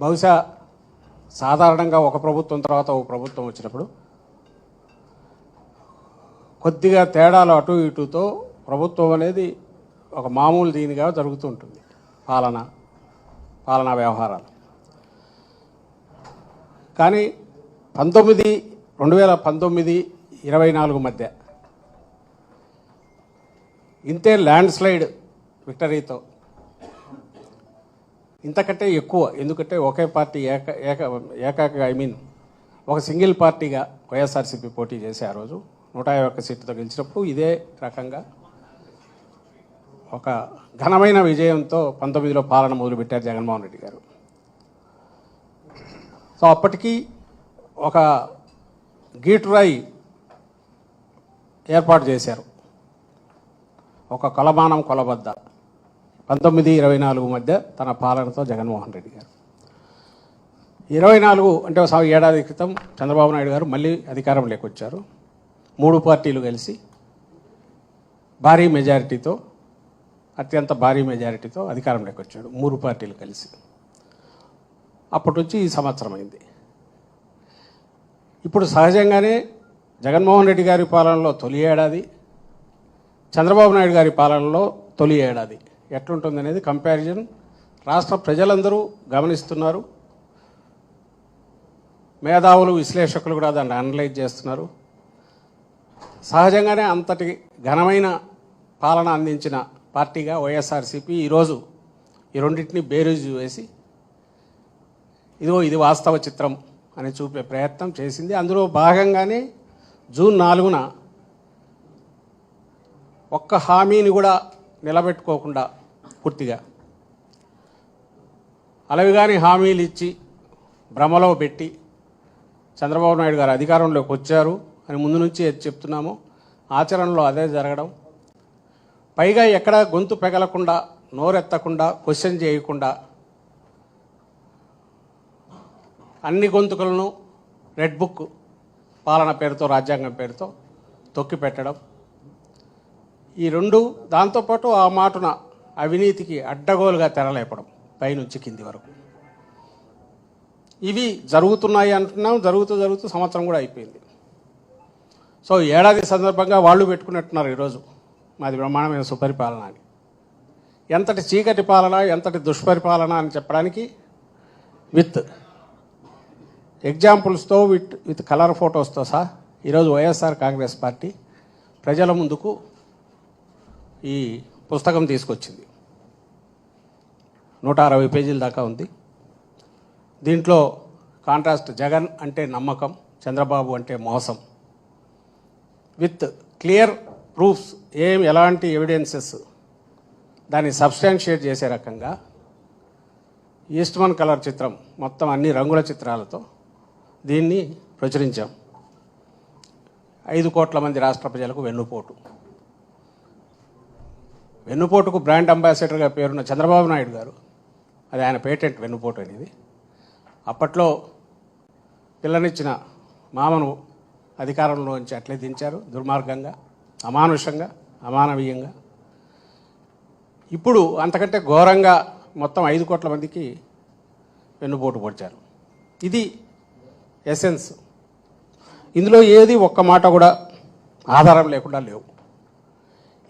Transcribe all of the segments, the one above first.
బహుశా సాధారణంగా ఒక ప్రభుత్వం తర్వాత ఒక ప్రభుత్వం వచ్చినప్పుడు కొద్దిగా తేడాలు అటు ఇటుతో ప్రభుత్వం అనేది ఒక మామూలు దీనిగా జరుగుతూ ఉంటుంది. పాలన పాలనా వ్యవహారాలు. కానీ పంతొమ్మిది రెండు వేల పంతొమ్మిది ఇరవై నాలుగు మధ్య ఇంతే ల్యాండ్ స్లైడ్ విక్టరీతో ఇంతకంటే ఎక్కువ ఎందుకంటే ఒకే పార్టీ ఏక ఏక ఏకాక ఐ మీన్ ఒక సింగిల్ పార్టీగా వైఎస్ఆర్సీపీ పోటీ చేసి ఆ రోజు నూట యాభై ఒక్క సీట్లతో గెలిచినప్పుడు ఇదే రకంగా ఒక ఘనమైన విజయంతో పంతొమ్మిదిలో పాలన మొదలుపెట్టారు జగన్మోహన్ రెడ్డి గారు. సో అప్పటికి ఒక గీటురాయి ఏర్పాటు చేశారు. ఒక కొలమానం కొలబద్ద. పంతొమ్మిది ఇరవై నాలుగు మధ్య తన పాలనతో జగన్మోహన్ రెడ్డి గారు. ఇరవై నాలుగు అంటే సాగు ఏడాది క్రితం చంద్రబాబు నాయుడు గారు మళ్ళీ అధికారంలోకి వచ్చారు మూడు పార్టీలు కలిసి భారీ మెజారిటీతో అత్యంత భారీ మెజారిటీతో అధికారంలోకి వచ్చాడు మూడు పార్టీలు కలిసి. అప్పటి నుంచి ఈ సంవత్సరం అయింది. ఇప్పుడు సహజంగానే జగన్మోహన్ రెడ్డి గారి పాలనలో తొలి ఏడాది చంద్రబాబు నాయుడు గారి పాలనలో తొలి ఏడాది. ఎట్లుంటుంది అనేది కంపారిజన్ రాష్ట్ర ప్రజలందరూ గమనిస్తున్నారు. మేధావులు విశ్లేషకులు కూడా దాన్ని అనలైజ్ చేస్తున్నారు. సహజంగానే అంతటి ఘనమైన పాలన అందించిన పార్టీగా వైఎస్ఆర్సీపీ ఈరోజు ఈ రెండింటిని బేరీజు వేసి ఇదిగో ఇది వాస్తవ చిత్రం అని చూపే ప్రయత్నం చేసింది. అందులో భాగంగానే జూన్ నాలుగున ఒక్క హామీని కూడా నిలబెట్టుకోకుండా పూర్తిగా. అలవిగాని హామీలు ఇచ్చి భ్రమలో పెట్టి చంద్రబాబు నాయుడు గారు అధికారంలోకి వచ్చారు అని ముందు నుంచి చెప్తున్నాము ఆచరణలో అదే జరగడం. పైగా ఎక్కడ గొంతు పెగలకుండా నోరెత్తకుండా క్వశ్చన్ చేయకుండా అన్ని గొంతుకలను రెడ్ బుక్ పాలన పేరుతో రాజ్యాంగం పేరుతో తొక్కి పెట్టడం ఈ రెండు దాంతోపాటు ఆ మాటున అవినీతికి అడ్డగోలుగా తెరలేపడం పైనుంచి కింది వరకు. ఇవి జరుగుతున్నాయి అంటున్నాం జరుగుతూ జరుగుతూ సంవత్సరం కూడా అయిపోయింది. సో ఏడాది సందర్భంగా వాళ్ళు పెట్టుకున్నట్టున్నారు ఈరోజు. మాది బ్రహ్మాండమైన సుపరిపాలన అని. ఎంతటి చీకటి పాలన ఎంతటి దుష్పరిపాలన అని చెప్పడానికి విత్ ఎగ్జాంపుల్స్తో విత్ విత్ కలర్ ఫొటోస్తో సహా ఈరోజు వైఎస్ఆర్ కాంగ్రెస్ పార్టీ ప్రజల ముందుకు ఈ పుస్తకం తీసుకొచ్చింది. నూట అరవై పేజీల దాకా ఉంది. దీంట్లో కాంట్రాస్ట్ జగన్ అంటే నమ్మకం చంద్రబాబు అంటే మోసం. విత్ క్లియర్ ప్రూఫ్స్ ఏం ఎలాంటి ఎవిడెన్సెస్ దాన్ని సబ్స్టాన్షియేట్ చేసే రకంగా ఈస్ట్మన్ కలర్ చిత్రం మొత్తం అన్ని రంగుల చిత్రాలతో దీన్ని ప్రచురించాం. ఐదు కోట్ల మంది రాష్ట్ర ప్రజలకు వెన్నుపోటు. వెన్నుపోటుకు బ్రాండ్ అంబాసిడర్గా పేరున్న చంద్రబాబు నాయుడు గారు అది ఆయన పేటెంట్ వెన్నుపోటు అనేది అప్పట్లో పిల్లనిచ్చిన మామను అధికారంలోంచి అట్లే దించారు దుర్మార్గంగా అమానుషంగా అమానవీయంగా. ఇప్పుడు అంతకంటే ఘోరంగా మొత్తం ఐదు కోట్ల మందికి వెన్నుపోటు పొడిచారు. ఇది ఎసెన్స్. ఇందులో ఏది ఒక్క మాట కూడా ఆధారం లేకుండా లేవు.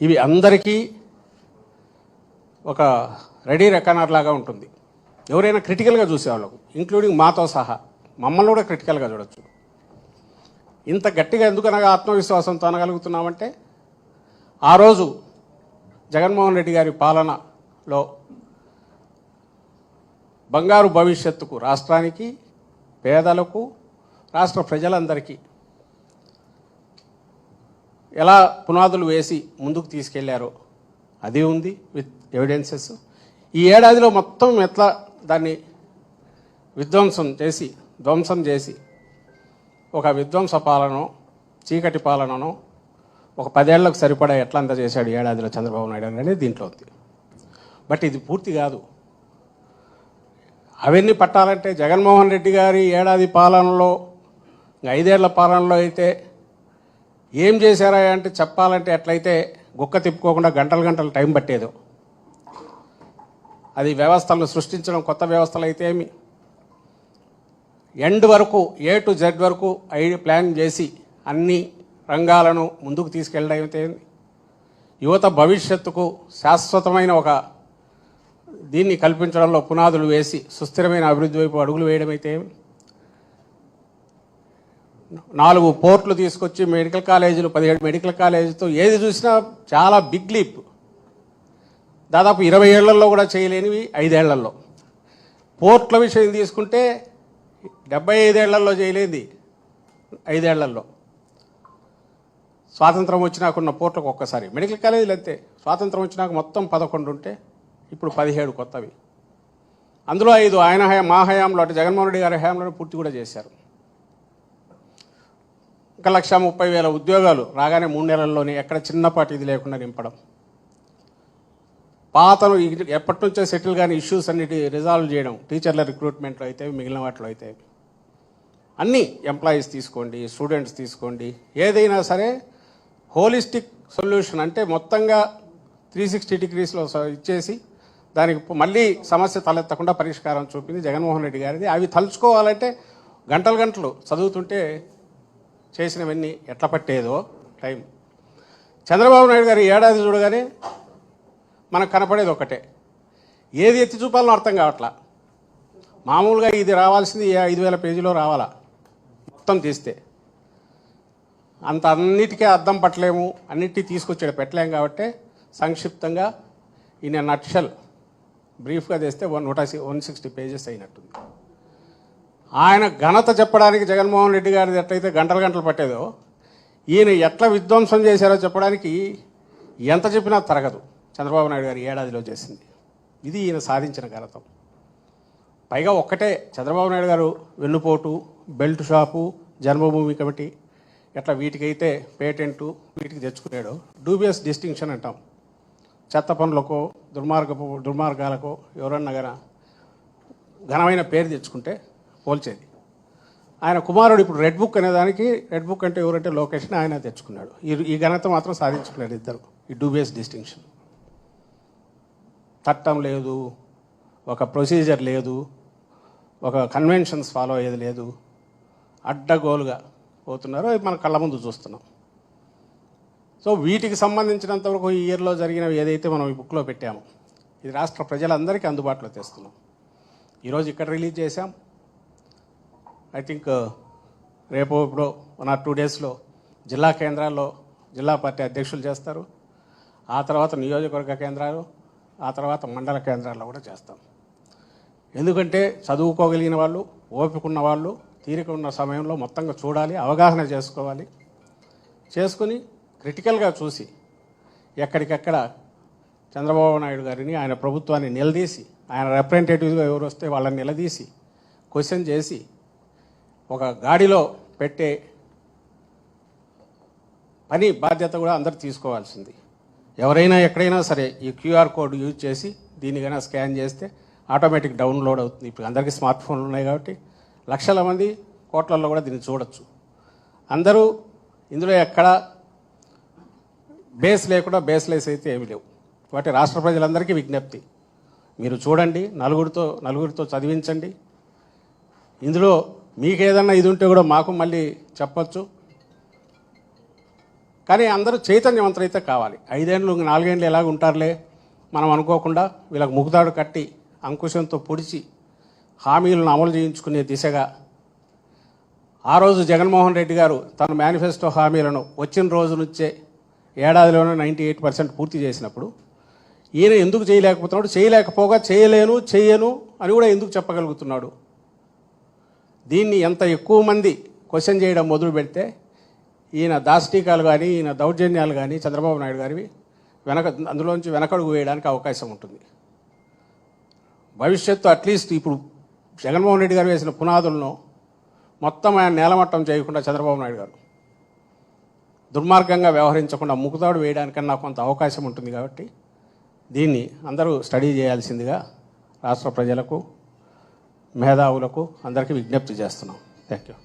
ఇవి అందరికీ ఒక రెడీ రెకనర్ లాగా ఉంటుంది. ఎవరైనా క్రిటికల్గా చూసేవాళ్ళకు ఇంక్లూడింగ్ మాతో సహా మమ్మల్ని కూడా క్రిటికల్గా చూడొచ్చు. ఇంత గట్టిగా ఎందుకు అనగా ఆత్మవిశ్వాసంతో అనగలుగుతున్నామంటే ఆ రోజు జగన్మోహన్ రెడ్డి గారి పాలనలో బంగారు భవిష్యత్తుకు రాష్ట్రానికి పేదలకు రాష్ట్ర ప్రజలందరికీ ఎలా పునాదులు వేసి ముందుకు తీసుకెళ్ళారో అది ఉంది విత్ ఎవిడెన్సెస్ ఈ ఏడాదిలో మొత్తం ఎట్లా దాన్ని విధ్వంసం చేసి ధ్వంసం చేసి ఒక విధ్వంస పాలనో చీకటి పాలనను ఒక పదేళ్ళకు సరిపడా ఎట్లా అంత చేశాడు ఏడాదిలో చంద్రబాబు నాయుడు అనేది దీంట్లో ఉంది. బట్ ఇది పూర్తి కాదు. అవన్నీ పట్టాలంటే జగన్మోహన్ రెడ్డి గారి ఏడాది పాలనలో ఐదేళ్ళ పాలనలో అయితే ఏం చేశారా అంటే చెప్పాలంటే ఎట్లయితే గుక్క తిప్పుకోకుండా గంటలు గంటలు టైం పట్టేదో. అది వ్యవస్థలను సృష్టించడం కొత్త వ్యవస్థలు అయితే ఏమి? ఎండ్ వరకు ఏ టు జెడ్ వరకు ఐ ప్లాన్ చేసి అన్ని రంగాలను ముందుకు తీసుకెళ్ళడం అయితే యువత భవిష్యత్తుకు శాశ్వతమైన ఒక దీన్ని కల్పించడంలో పునాదులు వేసి సుస్థిరమైన అభివృద్ధి వైపు అడుగులు వేయడం అయితే నాలుగు పోర్ట్లు తీసుకొచ్చి మెడికల్ కాలేజీలు పదిహేడు మెడికల్ కాలేజీతో ఏది చూసినా చాలా బిగ్ లీప్. దాదాపు ఇరవై ఏళ్ళలో కూడా చేయలేనివి ఐదేళ్ళలో పోర్ట్ల విషయం తీసుకుంటే డెబ్బై ఐదేళ్ళలో చేయలేంది ఐదేళ్ళలో స్వాతంత్రం వచ్చినాకున్న పోర్ట్లకు ఒక్కసారి. మెడికల్ కాలేజీలు అంతే. స్వాతంత్రం వచ్చినాక మొత్తం పదకొండు ఉంటే ఇప్పుడు పదిహేడు కొత్తవి. అందులో ఐదు ఆయన హయా మా హయాంలో అటు జగన్మోహన్ రెడ్డి గారి హయాంలో పూర్తి కూడా చేశారు. ఒక లక్ష ముప్పై వేల ఉద్యోగాలు రాగానే మూడు నెలల్లోనే ఎక్కడ చిన్నపాటి ఇది లేకుండా నింపడం. పాతలు ఎప్పటి నుంచో సెటిల్ కాని ఇష్యూస్ అన్నిటి రిజాల్వ్ చేయడం టీచర్ల రిక్రూట్మెంట్లో అయితే మిగిలిన వాటిలో అయితే అన్ని ఎంప్లాయీస్ తీసుకోండి స్టూడెంట్స్ తీసుకోండి. ఏదైనా సరే హోలిస్టిక్ సొల్యూషన్ అంటే మొత్తంగా త్రీ సిక్స్టీ డిగ్రీస్లో ఇచ్చేసి దానికి మళ్ళీ సమస్య తలెత్తకుండా పరిష్కారం చూపింది జగన్మోహన్ రెడ్డి గారిది. అవి తలుచుకోవాలంటే గంటలు గంటలు చదువుతుంటే చేసినవన్నీ ఎట్లా పట్టేదో టైం. చంద్రబాబు నాయుడు గారి ఏడాది చూడగానే మనకు కనపడేది ఒకటే ఏది ఎత్తి చూపాలనో అర్థం కావట్లా. మామూలుగా ఇది రావాల్సింది ఐదు వేల పేజీలో రావాలా? మొత్తం తీస్తే. అంత అన్నిటికీ అర్థం పట్టలేము. అన్నిటికీ తీసుకొచ్చాడు పెట్టలేము కాబట్టి సంక్షిప్తంగా ఈయన నక్షల్ బ్రీఫ్గా తెస్తే వన్ నూట వన్ సిక్స్టీ పేజెస్ అయినట్టుంది. ఆయన ఘనత చెప్పడానికి జగన్మోహన్ రెడ్డి గారిది ఎట్లయితే గంటలు గంటలు పట్టేదో ఈయన ఎట్లా విధ్వంసం చేశారో చెప్పడానికి ఎంత చెప్పినా తరగదు. చంద్రబాబు నాయుడు గారు ఏడాదిలో చేసింది. ఇది ఈయన సాధించిన ఘనత. పైగా ఒక్కటే చంద్రబాబు నాయుడు గారు వెన్నుపోటు బెల్ట్ షాపు జన్మభూమి కమిటీ ఎట్లా వీటికైతే పేటెంటు వీటికి తెచ్చుకున్నాడు డూబియస్ డిస్టింక్షన్ అంటాం. చెత్త పనులకో దుర్మార్గపు దుర్మార్గాలకో ఎవరన్నా గన ఘనమైన పేరు తెచ్చుకుంటే పోల్చేది. ఆయన కుమారుడు ఇప్పుడు రెడ్ బుక్ అనే దానికి రెడ్ బుక్ అంటే ఎవరంటే లొకేషన్ ఆయన తెచ్చుకున్నాడు. ఈ ఈ ఘనత మాత్రం సాధించుకున్నాడు ఇద్దరు ఈ డూబియస్ డిస్టింక్షన్. చట్టం లేదు ఒక ప్రొసీజర్ లేదు ఒక కన్వెన్షన్స్ ఫాలో అయ్యేది లేదు. అడ్డగోలుగా పోతున్నారు మన కళ్ళ ముందు చూస్తున్నాం. సో వీటికి సంబంధించినంత వరకు ఈ ఇయర్లో జరిగినవి ఏదైతే మనం ఈ బుక్లో పెట్టామో ఇది రాష్ట్ర ప్రజలందరికీ అందుబాటులో తెస్తున్నాం. ఈరోజు ఇక్కడ రిలీజ్ చేశాం ఐ థింక్ uh, రేపు ఇప్పుడు వన్ ఆర్ టూ డేస్లో జిల్లా కేంద్రాల్లో జిల్లా పార్టీ అధ్యక్షులు చేస్తారు. ఆ తర్వాత నియోజకవర్గ కేంద్రాలు ఆ తర్వాత మండల కేంద్రాల్లో కూడా చేస్తాం. ఎందుకంటే చదువుకోగలిగిన వాళ్ళు ఓపికన్న వాళ్ళు తీరిక ఉన్న సమయంలో మొత్తంగా చూడాలి అవగాహన చేసుకోవాలి. చేసుకుని క్రిటికల్గా చూసి ఎక్కడికెక్కడ చంద్రబాబు నాయుడు గారిని ఆయన ప్రభుత్వాన్ని నిలదీసి ఆయన రిప్రజెంటేటివ్గా ఎవరు వస్తే వాళ్ళని నిలదీసి క్వశ్చన్ చేసి ఒక గాడిలో పెట్టే పని బాధ్యత కూడా అందరు తీసుకోవాల్సింది. ఎవరైనా ఎక్కడైనా సరే ఈ క్యూఆర్ కోడ్ యూజ్ చేసి దీనికైనా స్కాన్ చేస్తే ఆటోమేటిక్ డౌన్లోడ్ అవుతుంది. ఇప్పుడు అందరికీ స్మార్ట్ ఫోన్లు ఉన్నాయి కాబట్టి లక్షల మంది కోట్లలో కూడా దీన్ని చూడొచ్చు. అందరూ ఇందులో ఎక్కడ బేస్ లేకుండా బేస్లెస్ అయితే ఏమి లేవు. కాబట్టి రాష్ట్ర ప్రజలందరికీ విజ్ఞప్తి. మీరు చూడండి నలుగురితో నలుగురితో చదివించండి. ఇందులో మీకు ఏదన్నా ఇది ఉంటే కూడా మాకు మళ్ళీ చెప్పొచ్చు. కానీ అందరూ చైతన్యవంతులైతే కావాలి. ఐదేళ్ళు నాలుగేళ్ళు ఎలాగ ఉంటారులే? మనం అనుకోకుండా వీళ్ళకి ముగుతాడు కట్టి అంకుశంతో పొడిచి హామీలను అమలు చేయించుకునే దిశగా ఆ రోజు జగన్మోహన్ రెడ్డి గారు తన మేనిఫెస్టో హామీలను వచ్చిన రోజు నుంచే ఏడాదిలోనే నైంటీ ఎయిట్ పర్సెంట్ పూర్తి చేసినప్పుడు ఈయన ఎందుకు చేయలేకపోతున్నాడు? చేయలేకపోగా చేయలేను చేయను అని కూడా ఎందుకు చెప్పగలుగుతున్నాడు? దీన్ని ఎంత ఎక్కువ మంది క్వశ్చన్ చేయడం మొదలు పెడితే ఈయన దాష్టీకాలు కానీ ఈయన దౌర్జన్యాలు కానీ చంద్రబాబు నాయుడు గారివి వెనక అందులోంచి వెనకడుగు వేయడానికి అవకాశం ఉంటుంది. భవిష్యత్తు అట్లీస్ట్ ఇప్పుడు జగన్మోహన్ రెడ్డి గారు వేసిన పునాదులను మొత్తం ఆయన నేలమట్టం చేయకుండా చంద్రబాబు నాయుడు గారు. దుర్మార్గంగా వ్యవహరించకుండా ముకుతాడు వేయడానికన్నా కొంత అవకాశం ఉంటుంది కాబట్టి దీన్ని అందరూ స్టడీ చేయాల్సిందిగా రాష్ట్ర ప్రజలకు మేధావులకు అందరికీ విజ్ఞప్తి చేస్తున్నాం. Thank you